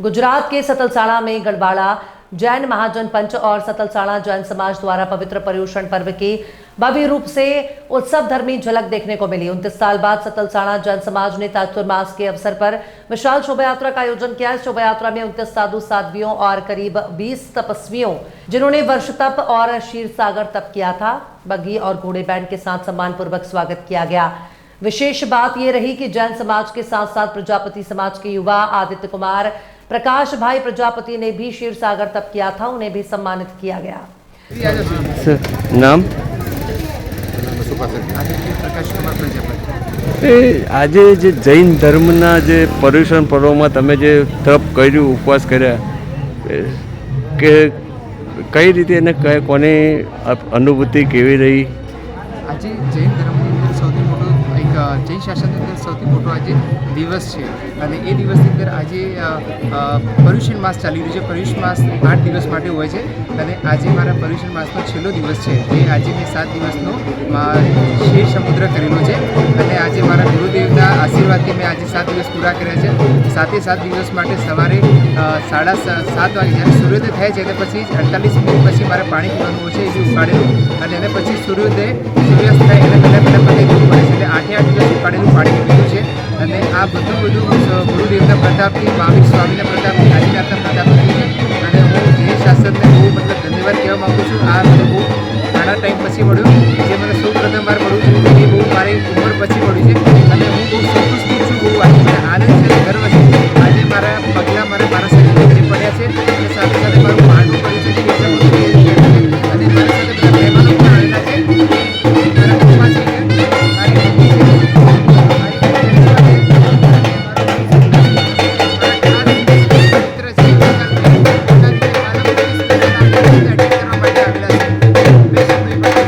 गुजरात के सतलसाड़ा में गढ़वाड़ा जैन महाजन पंच और सतलसाड़ा जैन समाज द्वारा पवित्र पर्यूषण पर्व की भव्य रूप से उत्सव धर्मी झलक देखने को मिली। उनतीस साल बाद सतलसाड़ा जैन समाज ने चातुर्मास के अवसर पर विशाल शोभा यात्रा का आयोजन किया। शोभा यात्रा में उनतीस साधु साध्वियों और करीब 20 तपस्वियों, जिन्होंने वर्ष तप और क्षीर सागर तप किया था। बग्घी और घोड़े बैंड के साथ सम्मान पूर्वक स्वागत किया गया। विशेष बात यह रही कि जैन समाज के साथ साथ प्रजापति समाज के युवा आदित्य कुमार प्रकाश भाई प्रजापति ने भी क्षीर सागर तप किया था उन्हें भी सम्मानित किया गया સર નામ આદિત્ય પ્રકાશકુમાર પ્રજાપતિ એ આજે જે જૈન ધર્મના જે પર્યુષણ પર્વમાં તમે જે તપ કર્યું ઉપવાસ કર્યા એ કે કઈ રીતે એને કઈ કોની અ- અનુભૂતિ કેવી રહી આજે જૈન ધર્મની જૈન શાસનની અંદર સૌથી મોટો આજે દિવસ છે. અને એ દિવસની અંદર આજે પર્યુષણ માસ ચાલી રહ્યું છે. પર્યુષણ માસ આઠ દિવસ માટે હોય છે. અને આજે મારા પર્યુષણ માસનો છેલ્લો દિવસ છે. જે આજે મેં સાત દિવસનો શેર સમુદ્ર કરેલો છે. અને આજે મારા ગુરુદેવના આશીર્વાદથી મેં આજે સાત દિવસ પૂરા કર્યા છે. સાતે સાત દિવસ માટે સવારે સાડા સાત વાગે જ્યારે સૂર્યોદય થાય છે અને પછી અડતાલીસ મિનિટ પછી મારે પાણી પીવાનું હોય છે, એ ઉપાડેલું અને એને પછી સૂર્યોદય સૂર્યાસ્ત થાય એને કાઢેલું પાણી પીધું છે. અને આ બધું બધું ગુરુદેવના પ્રતાપથી, મહાવીર સ્વામીના પ્રતાપથી કાશીનાથના પ્રતાપથી છે. અને હું ધીરેશ શાસ્ત્રને બહુ મતલબ ધન્યવાદ કહેવા માગું છું. આ મને બહુ ઘણા ટાઈમ પછી મળ્યું. જે મને સૌ પ્રથમ વાર મળ્યું છે. એ બહુ મારી ઉંમર પછી મળ્યું છે. અને હું બહુ સંતુષ્ટ છું, બહુ આજે મને આનંદ છે ગર્વ છે. આજે મારા પગલાં મારા મારા શરીર પડ્યા છે. અને સાથે સાથે મારું માંડવું પડ્યું છે.